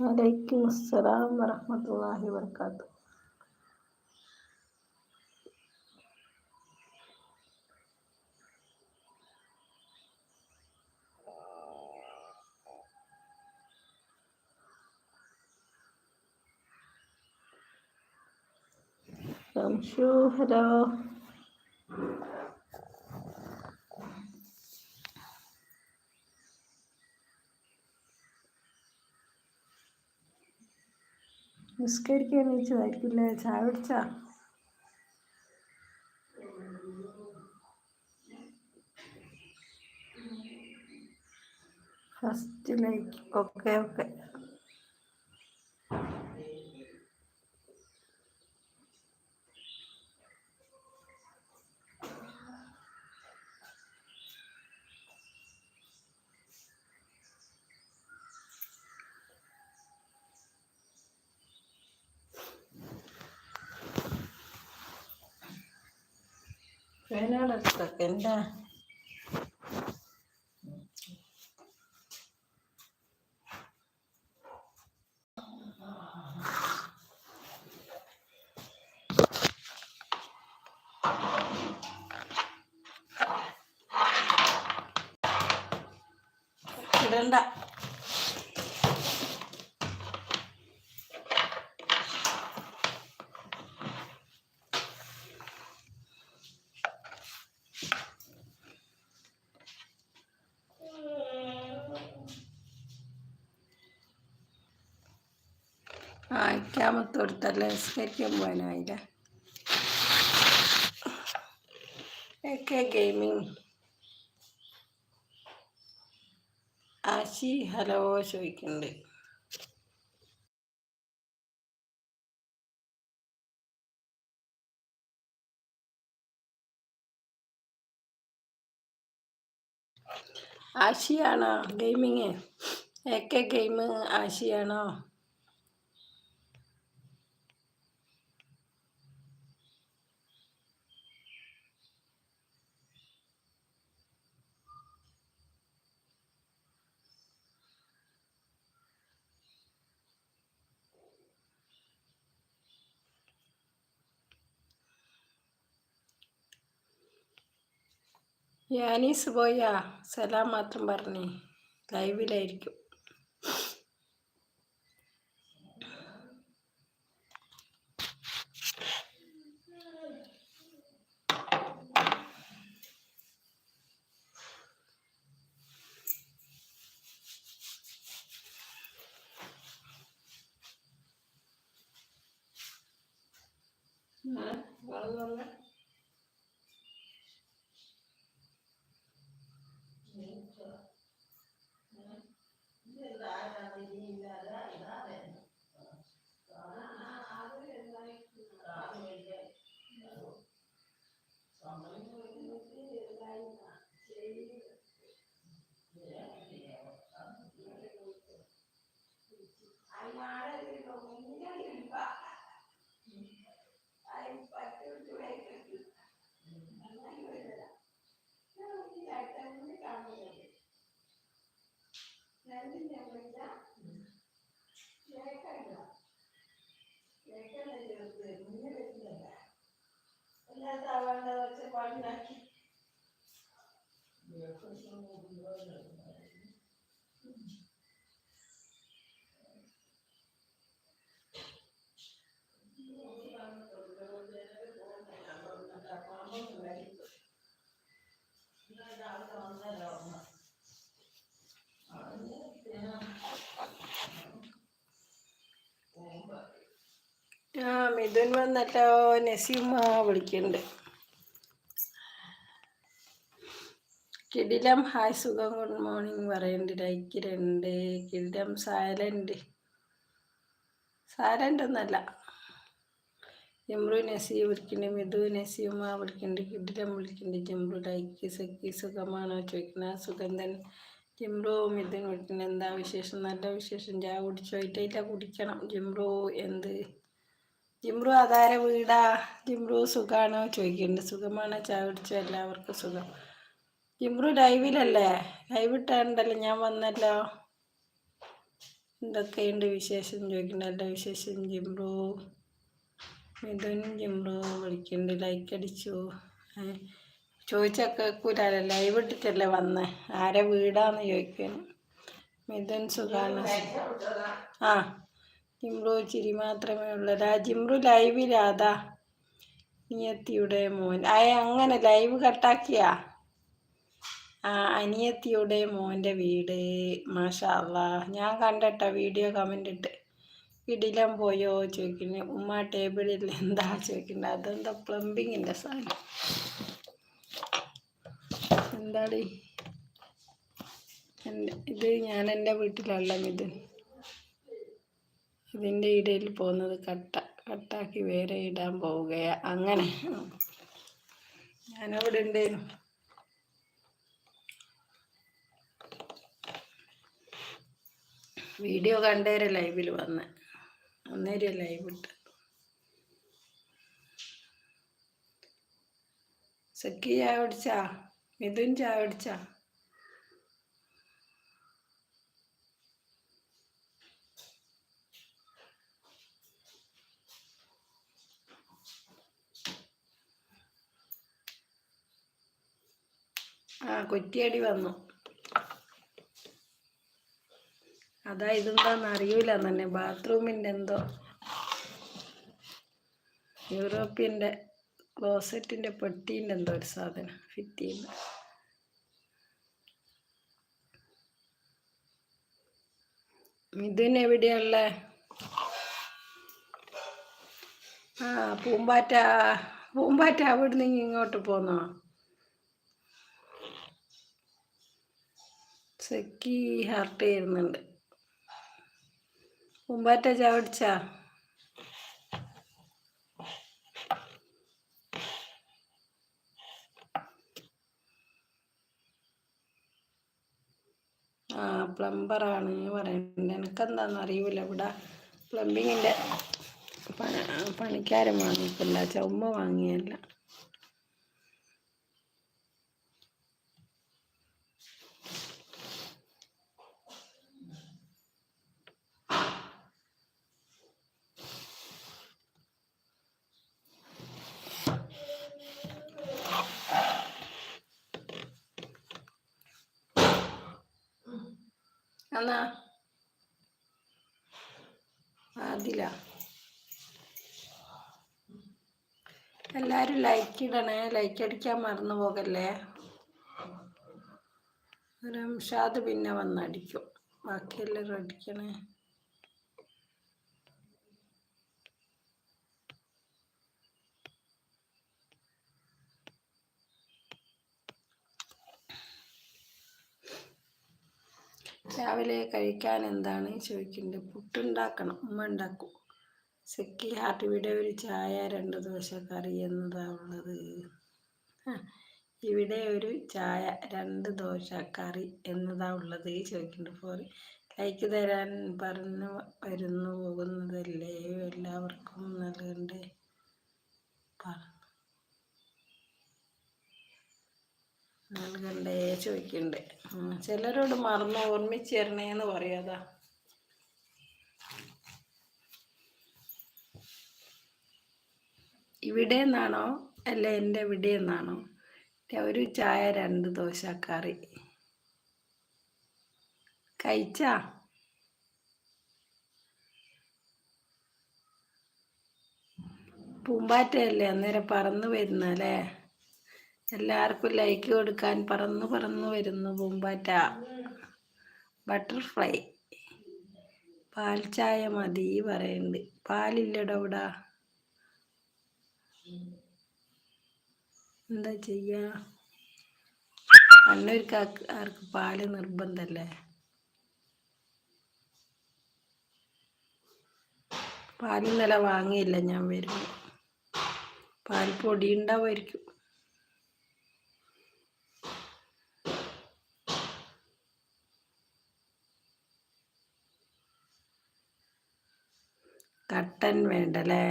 വലൈക്കും അസ്സലാം വറഹമത്തല്ലാഹി വർക്കാത്തു സംശു നിസ്കരിക്കാൻ വെച്ചതായിരിക്കില്ല ചായ കുടിച്ചാ? ഫസ്റ്റ് ലൈക്ക് ഓക്കെ ഓക്കെ ഫാനടത്തൊക്കെ എന്താ ഇടണ്ട കൊടുത്തല്ലേ നിസ്കരിക്കാൻ പോകാനായില്ല ഒക്കെ ഗെയിമിങ് ആശി ഹലോ ചോദിക്കുന്നുണ്ട് ആശിയാണോ ഗെയിമിങ് ഒക്കെ ഗെയിം ആശിയാണോ? യാനീസ് പോയാ സലാം മാത്രം പറഞ്ഞേ ലൈവിലായിരിക്കും. ആ മിഥുൻ വന്നിട്ടോ നസീമ വിളിക്കുന്നുണ്ട് കിടിലം ഹായ് സുഖം ഗുഡ് മോർണിംഗ് പറയുന്നുണ്ട് ലൈക്കിലുണ്ട് കിടിലം സൈലന്റ് സൈലന്റ് ഒന്നല്ല ജംറു നസീ വിളിക്കുന്നുണ്ട് മിഥു നസീമ വിളിക്കുന്നുണ്ട് കിടിലം വിളിക്കുന്നുണ്ട് ജംറു ലൈക്ക് സഖി സുഖമാണോ ചോദിക്കുന്ന സുഖം തന്നെ. ജിംറു മിഥുൻ വിളിക്കുന്നത് എന്താ വിശേഷം? നല്ല വിശേഷം. ചായ കുടിച്ചോയിട്ടില്ല കുടിക്കണം. ജിംറു എന്ത്? ജിംറു അതാര വീടാ. ജിംറു സുഖമാണോ ചോദിക്കുന്നുണ്ട് സുഖമാണോ? ചായ കുടിച്ചോ? എല്ലാവർക്കും സുഖം. ജിംറു ലൈവിലല്ലേ? ലൈവ് ഇട്ടാണ്ടല്ലോ ഞാൻ വന്നല്ലോ. എന്തൊക്കെയുണ്ട് വിശേഷം? ചോദിക്കണ്ട എല്ലാ വിശേഷം? ജിംറോ. മിഥുനും ജിംറോ വിളിക്കുന്നുണ്ട് ലൈക്ക് അടിച്ചു. ചോദിച്ചൊക്കെ കേൾക്കൂലല്ലോ ലൈവ് ഇട്ടിട്ടല്ലേ വന്നേ? ആരെ വീടാന്ന് ചോദിക്കുന്നു മിഥുൻ സുഖാണ്. ആ ജിംറു ചിരി മാത്രമേ ഉള്ളൂ. ജിംറു ലൈവിലാതാ നിയത്തിയുടെ മോൻ. അയ അങ്ങനെ ലൈവ് കട്ടാക്കിയാ? അനിയത്തിയുടെ മോന്റെ വീട് മാഷാ ഞാൻ കണ്ടട്ട വീഡിയോ കമന്റ് ഇട്ട്. വീട്ടിലും പോയോ ചോദിക്കുന്നു. ഉമ്മ ടേബിളിൽ എന്താ ചോദിക്കുന്നത് അതെന്താ പ്ലംബിങ്ങിന്റെ സാധനം. എന്താടി? ഇത് ഞാൻ എന്റെ വീട്ടിലല്ല ഇത് ഇതിന്റെ ഇടയിൽ പോകുന്നത് കട്ട. കട്ടാക്കി വേറെ ഇടാൻ പോവുകയാണ് അങ്ങനെ. ഞാനവിടെ ഉണ്ടായിരുന്നു വീഡിയോ കണ്ടേരെ ലൈവിൽ വന്ന്. അന്നേരം ലൈവ് ഇട്ട്. സക്കി ചായ പിടിച്ചാ മിഥുൻ ചായ പിടിച്ചാ ആ കുറ്റിയടി വന്നു. അതാ ഇതെന്താന്ന് അറിയൂല തന്നെ ബാത്റൂമിന്റെ എന്തോ യൂറോപ്യന്റെ ക്ലോസറ്റിന്റെ പെട്ടീന്റെ എന്തോ ഒരു സാധനം ഫിറ്റ് ചെയ്യുന്ന മിഥുൻ എവിടെയുള്ള? ആ പൂമ്പാറ്റ പൂമ്പാറ്റ അവിടെ നിന്ന് ഇങ്ങോട്ട് പോന്നോ? സെക്കി ഹാർട്ട് ചെയ്യുന്നുണ്ട്. പൂമ്പാറ്റ ചാവടിച്ചാ ആ പ്ലംബറാണ് പറയുന്നത് എനിക്കെന്താണെന്ന് അറിയില്ല ഇവിടെ പ്ലംബിങ്ങിന്റെ പണിക്കാരൻ വാങ്ങിയിട്ടില്ല. ചുമ വാങ്ങിയല്ല. എന്നാ? അതില. എല്ലാവരും ലൈക്ക് ഇടണേ. ലൈക്ക് അടിക്കാൻ മറന്നു പോകല്ലേ? റംഷാദ് പിന്നെ വന്നടിക്കും. ബാക്കിയെല്ലാവരും അടിക്കണേ. രാവിലെ കഴിക്കാൻ എന്താണ്? ചോദിക്കുന്നത് പുട്ടുണ്ടാക്കണം ഉമ്മ ഉണ്ടാക്കും. സെക്കി ഹാർട്ട് ഇവിടെ ഒരു ചായ രണ്ട് ദോശ കറി എന്നതാ ഉള്ളത് ഇവിടെ ഒരു ചായ രണ്ട് ദോശ കറി എന്നതാ ഉള്ളത് ചോദിക്കുന്നുണ്ട്. ഫോർ ലൈക്ക് തരാൻ പറഞ്ഞു വരുന്നു പോകുന്നതല്ലേ? എല്ലാവർക്കും നൽകണ്ടേ നൽകണ്ടേ ചോദിക്കണ്ടേ. ചിലരോട് മറന്ന് ഓർമ്മിച്ച് തരണേന്ന് പറയാതാ. ഇവിടെ നിന്നാണോ? അല്ല എന്റെ ഇവിടെ നിന്നാണോ? ഒരു ചായ രണ്ട് ദോശ കറി. കഴിച്ചാ? പൂമ്പാറ്റയല്ലേ? അന്നേരം പറന്ന് വരുന്നല്ലേ എല്ലാവർക്കും ലൈക്ക് കൊടുക്കാൻ പറന്നു പറന്നു വരുന്നു പൂമ്പാറ്റ. ബട്ടർഫ്ലൈ പാൽ ചായ മതി പറയുന്നുണ്ട്. പാലില്ലടോ ഇവിടെ എന്താ ചെയ്യാ? കണ്ണൂർക്കാർക്ക് ആർക്ക് പാൽ നിർബന്ധല്ലേ? പാലിന്നലെ വാങ്ങിയില്ല ഞാൻ വരുമ്പോൾ പാൽ പൊടി ഉണ്ടാവുമായിരിക്കും. കട്ടൻ വേണ്ടല്ലേ?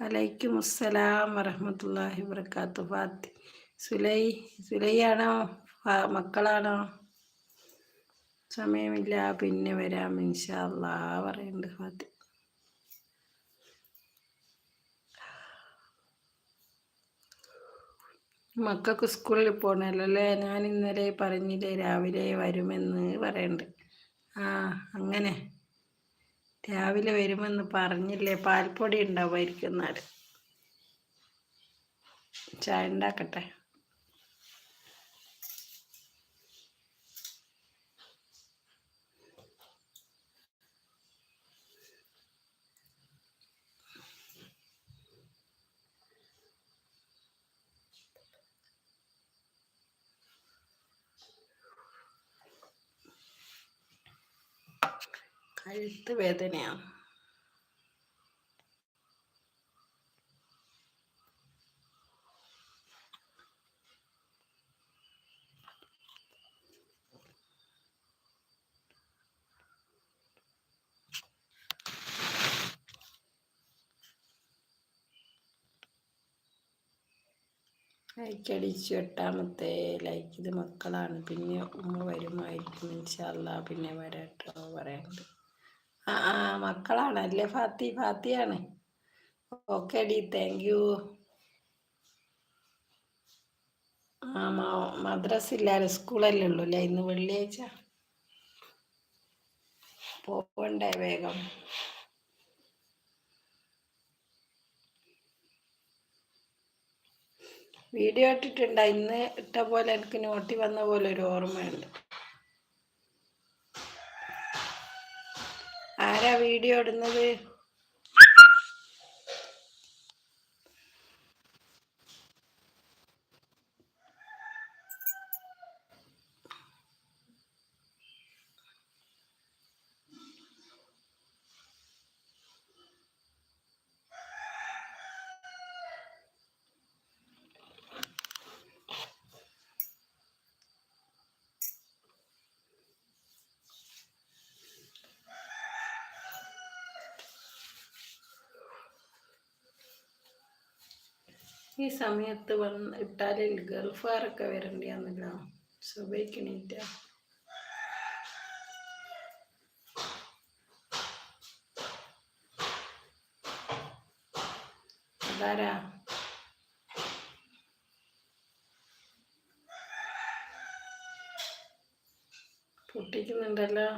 വലൈക്കും അസ്സലാം വറഹമത്തല്ലാഹി വർക്കാത്തു ഫാത്തി സുലൈ സുലൈയാണോ? മക്കളാണോ? സമയമില്ല. പിന്നെ വരാം ഇൻഷാല്ലാ പറയുന്നുണ്ട് ഫാത്തി. മക്കൾക്ക് സ്കൂളിൽ പോകണല്ലോ അല്ലേ? ഞാൻ ഇന്നലെ പറഞ്ഞില്ലേ രാവിലെ വരുമെന്ന് പറയുന്നുണ്ട് ആ അങ്ങനെ. രാവിലെ വരുമെന്ന് പറഞ്ഞില്ലേ? പാൽപ്പൊടി ഉണ്ടാവുമായിരിക്കും എന്നാൽ ചായ ഉണ്ടാക്കട്ടെ. കഴുത്ത് വേദനയാ. ലൈക്ക് എട്ടാമത്തെ ലൈക്ക് ഇത് മക്കളാണ്. പിന്നെ ഉമ്മ വരുമായിരിക്കും ഇൻഷാല്ല പിന്നെ വരാട്ടോ പറയാനുണ്ട്. ആ മക്കളാണ്. അല്ലേ ഫാത്തി? ഫാത്തിയാണ്. ഓക്കെ ഡി താങ്ക് യു ആ മദ്രസ ഇല്ലാതെ സ്കൂളല്ലേ ഉള്ളൂ അല്ലേ? ഇന്ന് വെള്ളിയാഴ്ച. പോകണ്ടേ വേഗം. വീഡിയോ ഇട്ടിട്ടുണ്ട? ഇന്ന് ഇട്ട പോലെ എനിക്ക് നോട്ടി വന്ന പോലെ ഒരു ഓർമ്മയുണ്ട്. ആരാ വീഡിയോ ഇടുന്നത്? ഈ സമയത്ത് വന്ന് ഇട്ടാലിൽ ഗൾഫുകാരൊക്കെ വരണ്ടിയാന്നല്ലോ സുബൈക്കണീറ്റ അതാരാ? പൊട്ടിക്കുന്നുണ്ടല്ലോ.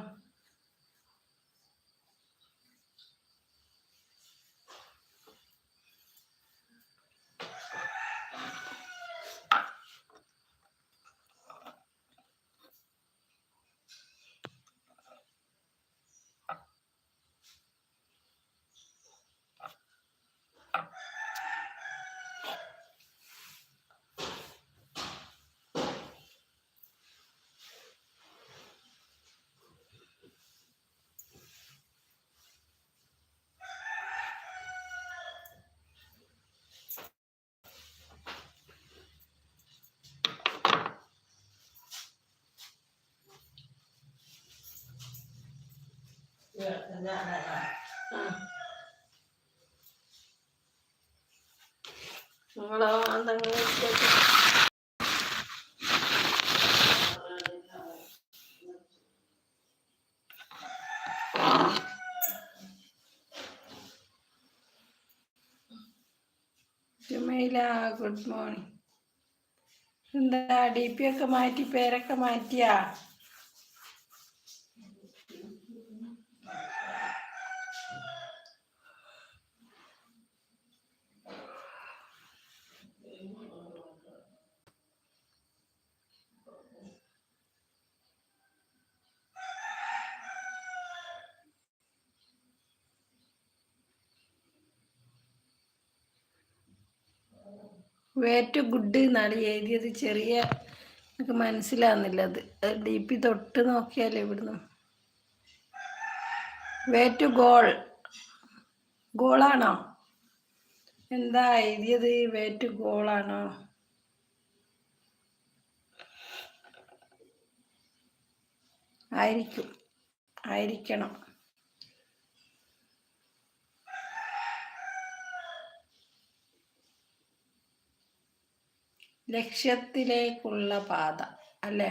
ജുമൈല ഗുഡ് മോർണിംഗ് എന്താ ഡി പി ഒക്കെ മാറ്റി പേരൊക്കെ മാറ്റിയാ? വേറ്റ് ഗുഡ് എന്നാണ് എഴുതിയത്. ചെറിയ എനിക്ക് മനസ്സിലാകുന്നില്ല അത്. ഡി പി തൊട്ട് നോക്കിയാലേ ഇവിടുന്ന്. വേറ്റ് ഗോൾ ഗോളാണോ എന്താ എഴുതിയത്? വേറ്റ് ഗോളാണോ ആയിരിക്കും. ആയിരിക്കണം. ലക്ഷ്യത്തിലേക്കുള്ള പാത അല്ലേ?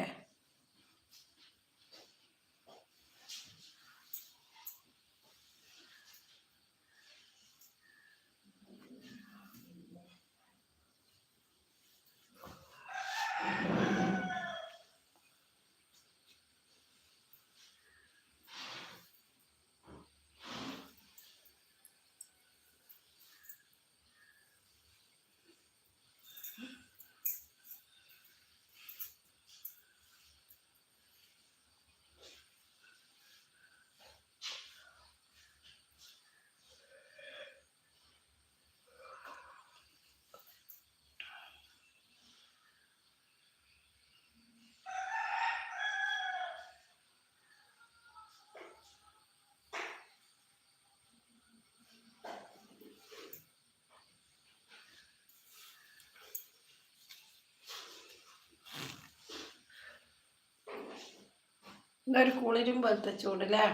ഇന്നൊരു കുളിരും പോലത്തെ ചൂടല്ലേ